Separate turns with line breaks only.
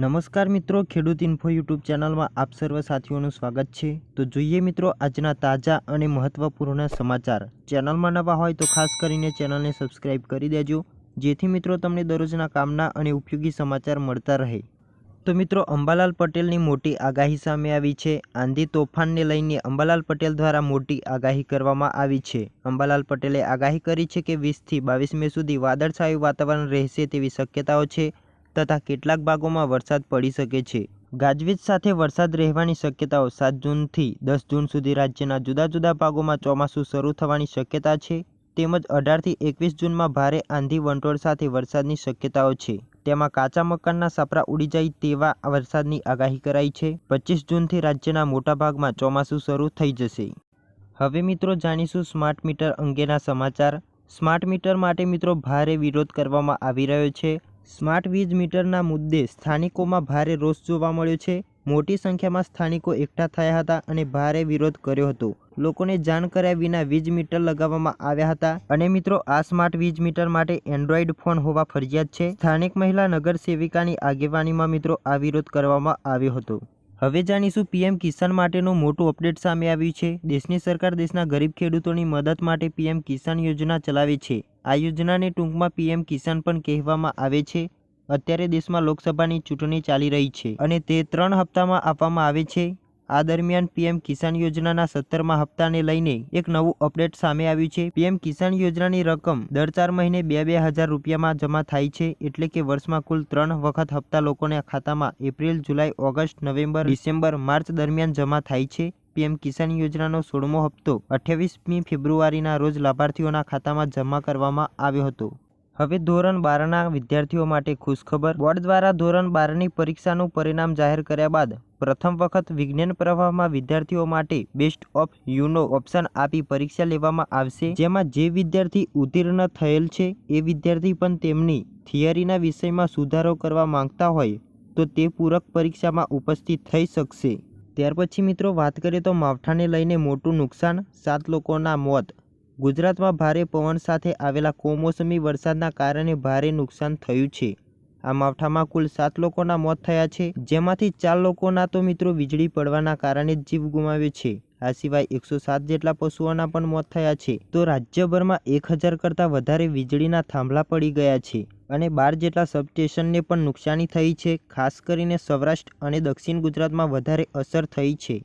નમસ્કાર મિત્રો, ખેડૂત ઇન્ફો યુટ્યુબ ચેનલમાં આપ સર્વ સાથીઓનું સ્વાગત છે. તો જોઈએ મિત્રો, આજના તાજા અને મહત્વપૂર્ણ સમાચાર. ચેનલમાં નવા હોય તો ખાસ કરીને ચેનલને સબસ્ક્રાઇબ કરી દેજો, જેથી મિત્રો તમને દરરોજના કામના અને ઉપયોગી સમાચાર મળતા રહે. તો મિત્રો, અંબાલાલ પટેલની મોટી આગાહી સામે આવી છે. આંધી તોફાનને લઈને અંબાલાલ પટેલ દ્વારા મોટી આગાહી કરવામાં આવી છે. અંબાલાલ પટેલે આગાહી કરી છે કે વીસથી બાવીસ મે સુધી વાદળછાયું વાતાવરણ રહેશે તેવી શક્યતાઓ છે. તથા કેટલાક ભાગોમાં વરસાદ પડી શકે છે. ગાજવીજ સાથે વરસાદ રહેવાની શક્યતાઓ સાત જૂનથી દસ જૂન સુધી રાજ્યના જુદા જુદા ભાગોમાં ચોમાસું શરૂ થવાની શક્યતા છે. તેમજ અઢારથી એકવીસ જૂનમાં ભારે આંધી વંટોળ સાથે વરસાદની શક્યતાઓ છે. તેમાં કાચા મકાનના સાપરા ઉડી જાય તેવા વરસાદની આગાહી કરાઈ છે. પચીસ જૂનથી રાજ્યના મોટા ભાગમાં ચોમાસું શરૂ થઈ જશે. હવે મિત્રો જાણીશું સ્માર્ટ મીટર અંગેના સમાચાર. સ્માર્ટ મીટર માટે મિત્રો ભારે વિરોધ કરવામાં આવી રહ્યો છે. સ્માર્ટ વીજ મીટરના મુદ્દે સ્થાનિકોમાં ભારે રોષ જોવા મળ્યો છે. મોટી સંખ્યામાં સ્થાનિકો એકઠા થયા હતા અને ભારે વિરોધ કર્યો હતો. લોકોને જાણ કર્યા વિના વીજ મીટર લગાવવામાં આવ્યા હતા. અને મિત્રો, આ સ્માર્ટ વીજ મીટર માટે એન્ડ્રોઈડ ફોન હોવા ફરજિયાત છે. સ્થાનિક મહિલા નગર સેવિકાની આગેવાનીમાં મિત્રો આ વિરોધ કરવામાં આવ્યો હતો. હવે જાણીશું પીએમ કિસાન માટેનું મોટું અપડેટ સામે આવ્યું છે. દેશની સરકાર દેશના ગરીબ ખેડૂતોની મદદ માટે પીએમ કિસાન યોજના ચલાવે છે. આ યોજનાને ટૂંકમાં પીએમ કિસાન પણ કહેવામાં આવે છે. અત્યારે દેશમાં લોકસભાની ચૂંટણી ચાલી રહી છે અને તે ત્રણ હપ્તામાં આપવામાં આવે છે. આ દરમિયાન પીએમ કિસાન યોજનાના સત્તરમા હપ્તાને લઈને એક નવું અપડેટ સામે આવ્યું છે. પીએમ કિસાન યોજનાની રકમ દર ચાર મહિને બે બે હજાર રૂપિયામાં જમા થાય છે એટલે કે વર્ષમાં કુલ ત્રણ વખત હપ્તા લોકોના ખાતામાં April, July, August, November, December, March દરમિયાન જમા થાય છે. પીએમ કિસાન યોજનાનો સોળમો હપ્તો અઠ્યાવીસમી ફેબ્રુઆરીના રોજ લાભાર્થીઓના ખાતામાં જમા કરવામાં આવ્યો હતો. હવે ધોરણ બારના વિદ્યાર્થીઓ માટે ખુશખબર. બોર્ડ દ્વારા ધોરણ બારની પરીક્ષાનું પરિણામ જાહેર કર્યા બાદ પ્રથમ વખત વિજ્ઞાન પ્રવાહમાં વિદ્યાર્થીઓ માટે બેસ્ટ ઓફ યુનો ઓપ્શન આપી પરીક્ષા લેવામાં આવશે. જેમાં જે વિદ્યાર્થી ઉત્તીર્ણ થયેલ છે, એ વિદ્યાર્થી પણ તેમની થિયરીના વિષયમાં સુધારો કરવા માંગતા હોય, તો તે પૂરક પરીક્ષામાં ઉપસ્થિત થઈ શકશે. ત્યાર પછી મિત્રો, વાત કરીએ તો માવઠાને લઈને મોટું નુકસાન, સાત લોકોના મોત. ગુજરાતમાં ભારે પવન સાથે આવેલા કમોસમી વરસાદના કારણે ભારે નુકસાન થયું છે. આ માવઠામાં કુલ સાત લોકોના મોત થયા છે, જેમાંથી ચાર લોકોના તો મિત્રો વીજળી પડવાના કારણે જ જીવ ગુમાવ્યો છે. આ સિવાય એકસો સાત જેટલા પશુઓના પણ મોત થયા છે. તો રાજ્યભરમાં એક હજાર કરતાં વધારે વીજળીના થાંભલા પડી ગયા છે અને બાર જેટલા સબસ્ટેશનને પણ નુકસાની થઈ છે, ખાસ કરીને સૌરાષ્ટ્ર અને દક્ષિણ ગુજરાતમાં વધારે અસર થઈ છે.